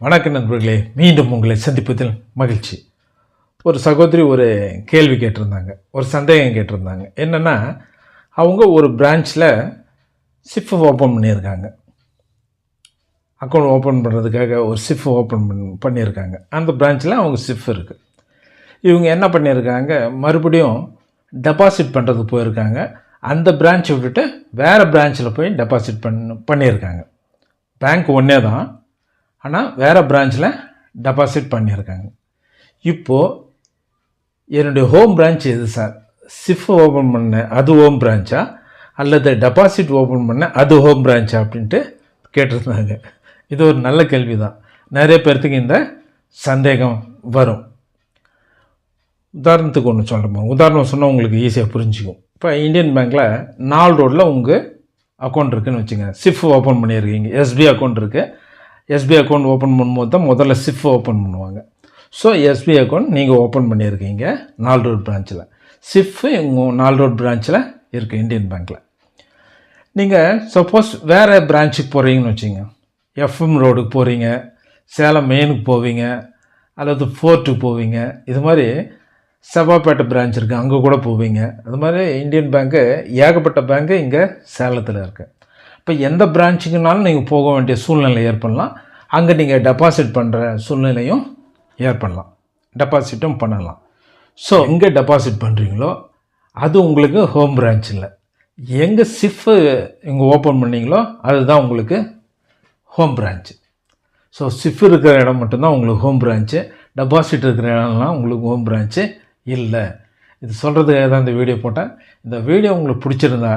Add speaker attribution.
Speaker 1: வணக்கம் நண்பர்களே மீண்டும் உங்களை சந்திப்பதில் மகிழ்ச்சி. ஒரு சகோதரி ஒரு கேள்வி கேட்டிருந்தாங்க ஒரு சந்தேகம் கேட்டிருந்தாங்க. என்னென்னா அவங்க ஒரு பிரான்ச்சில் சிஃப் ஓப்பன் பண்ணியிருக்காங்க. அக்கௌண்ட் ஓப்பன் பண்ணுறதுக்காக ஒரு சிஃப் ஓப்பன் பண் பண்ணியிருக்காங்க. அந்த பிரான்ச்சில் அவங்க சிஃப் இருக்குது இவங்க என்ன பண்ணியிருக்காங்க மறுபடியும் டெபாசிட் பண்ணுறதுக்கு போயிருக்காங்க. அந்த பிரான்ச்சை விட்டுட்டு வேறு பிரான்ச்சில் போய் டெபாசிட் பண்ண பண்ணியிருக்காங்க. பேங்க் ஒன்றே தான். ஆனால் வேறு பிரான்ச்சில் டெபாசிட் பண்ணியிருக்காங்க இப்போது என்னுடைய ஹோம் பிரான்ச் எது சார் சிஃப் ஓப்பன் பண்ண அது ஹோம் பிரான்ச்சா அல்லது டெபாசிட் ஓப்பன் பண்ண அது ஹோம் பிரான்ச்சா அப்படின்ட்டு கேட்டிருந்தாங்க. இது ஒரு நல்ல கேள்வி தான் நிறைய பேர்த்துக்கு இந்த சந்தேகம் வரும். உதாரணத்துக்கு ஒன்று சொல்கிறோம் உதாரணம் சொன்னால் உங்களுக்கு ஈஸியாக புரிஞ்சுக்கும். இப்போ இந்தியன் பேங்க்கில் நாலு ரோட்டில் உங்கள் அக்கௌண்ட் இருக்குதுன்னு வச்சுங்க சிஃப் ஓப்பன் பண்ணியிருக்கீங்க. எஸ்பி அக்கௌண்ட் இருக்குது எஸ்பிஐ அக்கௌண்ட் ஓப்பன் பண்ணும்போது தான் முதல்ல சிஃப் ஓப்பன் பண்ணுவாங்க. ஸோ எஸ்பிஐ அக்கௌண்ட் நீங்கள் ஓப்பன் பண்ணியிருக்கீங்க நால் ரோட் பிரான்ச்சில் சிஃப்பு உங்கள் நால் ரோட் பிரான்ச்சில் இருக்குது இந்தியன் பேங்க்கில் நீங்கள் சப்போஸ் வேறு பிரான்ச்சுக்கு போகிறீங்கன்னு வச்சுங்க. எஃப்எம் ரோடுக்கு போகிறீங்க சேலம் மெயினுக்கு போவீங்க அல்லது ஃபோர்ட்டுக்கு போவீங்க. இது மாதிரி செவ்வாப்பேட்டை பிரான்ச் இருக்குது அங்கே கூட போவீங்க. அது மாதிரி இந்தியன் பேங்க்கு ஏகப்பட்ட பேங்க்கு இங்கே சேலத்தில் இருக்குது இப்போ எந்த பிரான்ச்சுக்குனாலும் நீங்கள் போக வேண்டிய சூழ்நிலை ஏற்படலாம் அங்கே நீங்கள் டெபாசிட் பண்ணுற சூழ்நிலையும் ஏற்படலாம் டெபாசிட்டும் பண்ணலாம். ஸோ எங்கே டெபாசிட் பண்ணுறீங்களோ அது உங்களுக்கு ஹோம் பிரான்ச் இல்லை. எங்கே சிஃப்பு இங்கே ஓப்பன் பண்ணீங்களோ அதுதான் உங்களுக்கு ஹோம் பிரான்ச்சு ஸோ சிஃப் இருக்கிற இடம் மட்டும்தான் உங்களுக்கு ஹோம் பிரான்ச்சு டெபாசிட் இருக்கிற இடம்லாம் உங்களுக்கு ஹோம் பிரான்ச்சு இல்லை. இது சொல்கிறதுக்காக தான் இந்த வீடியோ போட்டேன். இந்த வீடியோ உங்களுக்கு பிடிச்சிருந்தா